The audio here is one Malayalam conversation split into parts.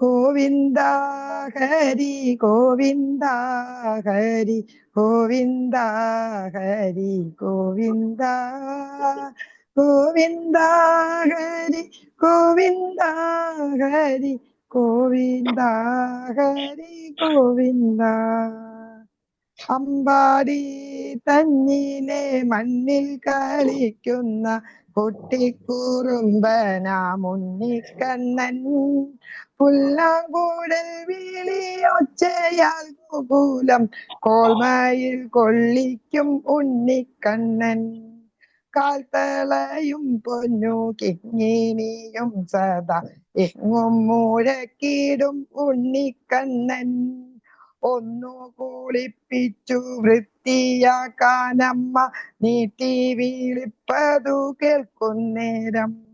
ഗോവിന്ദ ഹരി ഗോവിന്ദ ഹരി ഗോവിന്ദ ഹരി ഗോവിന്ദ ഗോവിന്ദ ഹരി ഗോവിന്ദ ഹരി ഗോവിന്ദ ഹരി ഗോവിന്ദ. അമ്പാടി തന്നിലെ മണ്ണിൽ കളിക്കുന്ന കുട്ടിക്കുറുമ്പനാം ഉണ്ണിക്കണ്ണൻ പുല്ലാങ്കൂടൽ വിളിയൊച്ചയാൽ ഗോകുലം കോൾമയിൽ കൊള്ളിക്കും ഉണ്ണിക്കണ്ണൻ. കാൽത്തളയും പൊന്നു കിങ്ങിനിയും സദാ. എങ്ങും മുഴക്കിടും ഉണ്ണിക്കണ്ണൻ. ഒന്നു കുളിപ്പിച്ചു വൃത്തിയാക്കാനമ്മ നീട്ടി വീളിപ്പതു കേൾക്കുന്നേരം.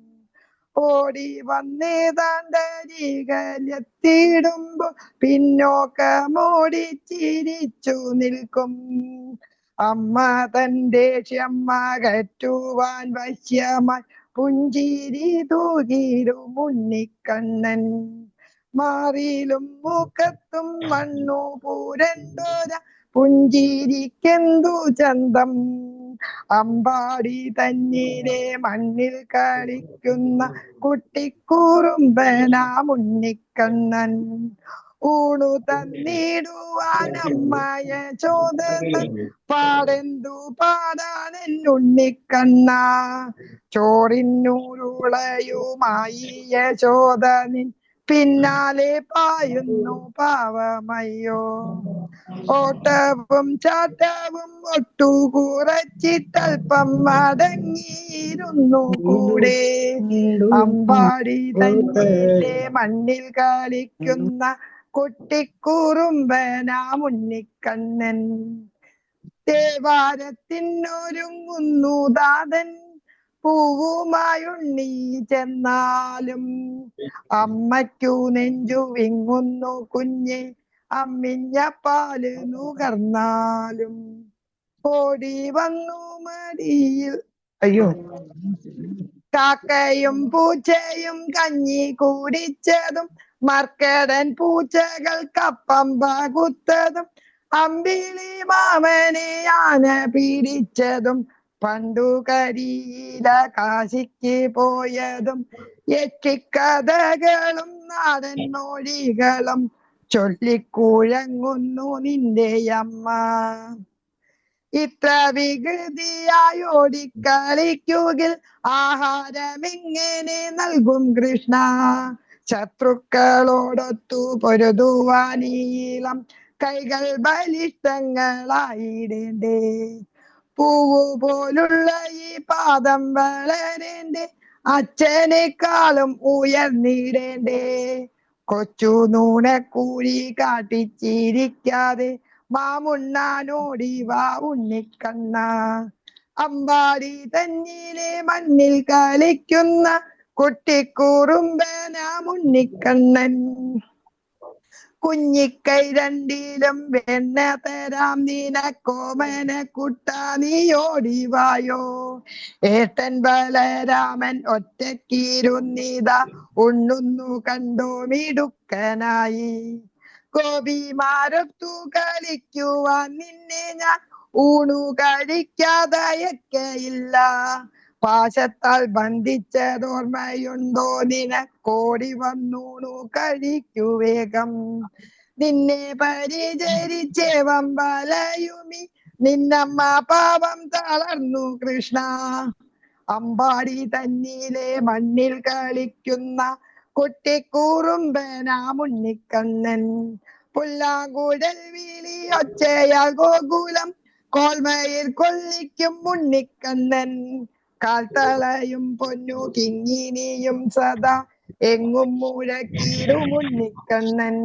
ഓടി വന്നേതാണ്ടരികലെത്തിയിടുമ്പോ പിന്നോക്കമോടി ചിരിച്ചു നിൽക്കും. അമ്മ തന്റെ ക്ഷമകറ്റുവാൻ വശ്യമായി പുഞ്ചിരി തൂകിരു ഉണ്ണിക്കണ്ണൻ. മാറിയിലും മുഖത്തും മണ്ണു പൂരണ്ടോര പുഞ്ചിരിക്കെന്തു ചന്തം? അമ്പാടി തന്നിലെ മണ്ണിൽ കളിക്കുന്ന കുട്ടിക്കൂറുമ്പനാ ഉണ്ണിക്കണ്ണൻ ഊണു തന്നിടുവാനമ്മയ ചോദനൻ പാടെന്തു പാടാനൻ ഉണ്ണിക്കണ്ണ ചോറിനൂരുളയുമായി യശോദനിൻ പിന്നാലെ പായുന്നു പാവമയ്യോ. ഓട്ടവും ചാട്ടവും ഒട്ടു കുറച്ചിട്ടൽപ്പം മടങ്ങിയിരുന്നു കൂടെ. അമ്പാടി തന്നിലെ മണ്ണിൽ കളിക്കുന്ന കുട്ടിക്കൂറുമ്പനാ മുന്നിക്കണ്ണൻ. ദേവാരത്തിനൊരുങ്ങുന്നു ദാതൻ പൂവുമായുണ്ണി ചെന്നാലും അമ്മയ്ക്കു നെഞ്ചു വിങ്ങുന്നു കുഞ്ഞെ അമ്മിഞ്ഞ പാൽ നുകർന്നാലും. ഓടി വന്നു മടിയിൽ. അയ്യോ. കാക്കയും പൂച്ചയും കഞ്ഞി കൂടിച്ചതും മർക്കടൻ പൂച്ചകൾക്കപ്പം പകുത്തതും അമ്പിളി മാമനെ ആന പിടിച്ചതും പണ്ടു കരിയില കാശിക്ക് പോയതും യക്ഷിക്കഥകളും നാടൻ മൊഴികളും ചൊല്ലിക്കുഴങ്ങുന്നു നിന്റെ അമ്മ. ഇത്ര വികൃതിയായി ഓടിക്കളിക്കുകിൽ ആഹാരമെങ്ങനെ നൽകും കൃഷ്ണ? ശത്രുക്കളോടൊത്തു പൊരുതുവാനീളം കൈകൾ ബലിഷ്ടങ്ങളായിടേണ്ടേ? പൂവു പോലുള്ള ഈ പാദം വളരേണ്ടേ. അച്ഛനേക്കാളും ഉയർന്നിടേണ്ടേ. കൊച്ചു നൂണക്കൂലി കാട്ടിച്ചിരിക്കാതെ മാമുണ്ണാനോടി വാ ഉണ്ണിക്കണ്ണ. അമ്പാടി തന്നിലെ മണ്ണിൽ കളിക്കുന്ന കുട്ടിക്കൂറുമ്പനാം ഉണ്ണിക്കണ്ണൻ കുഞ്ഞിക്കൈ രണ്ടിലും വെണ്ണ തരാം നിനക്കോമന കുട്ട നീ ഓടിവായോ ഏട്ടൻ ബലരാമൻ ഒറ്റക്കിരുന്നിത ഉണ്ണുന്നു കണ്ടോ മിടുക്കനായി. ഗോപിമാരൊത്തു കളിക്കുവാൻ നിന്നെ ഞാൻ ഊണു കഴിക്കാതയക്കയില്ല പാശത്താൽ ബന്ധിച്ചതോർമ്മയുണ്ടോ? നിനക്കോടി കഴിക്കു വേഗം. നിന്നെ പരിചരിച്ചേവം വമ്പലയുമി. നിന്നമ്മ പാപം തളർന്നു കൃഷ്ണ. അമ്പാടി തന്നിലെ മണ്ണിൽ കളിക്കുന്ന കുട്ടിക്കൂറുമ്പനാമുണ്ണിക്കണ്ണൻ പുല്ലാങ്കുഴൽ വീലി ഒച്ചയാൽ ഗോകുലം. കോൽമയിൽ കൊള്ളിക്കും ഉണ്ണിക്കണ്ണൻ കാൽത്തളയും പൊന്നു കിങ്ങിനിയും സദാ എങ്ങും മുഴക്കിടും ഉണ്ണിക്കണ്ണൻ.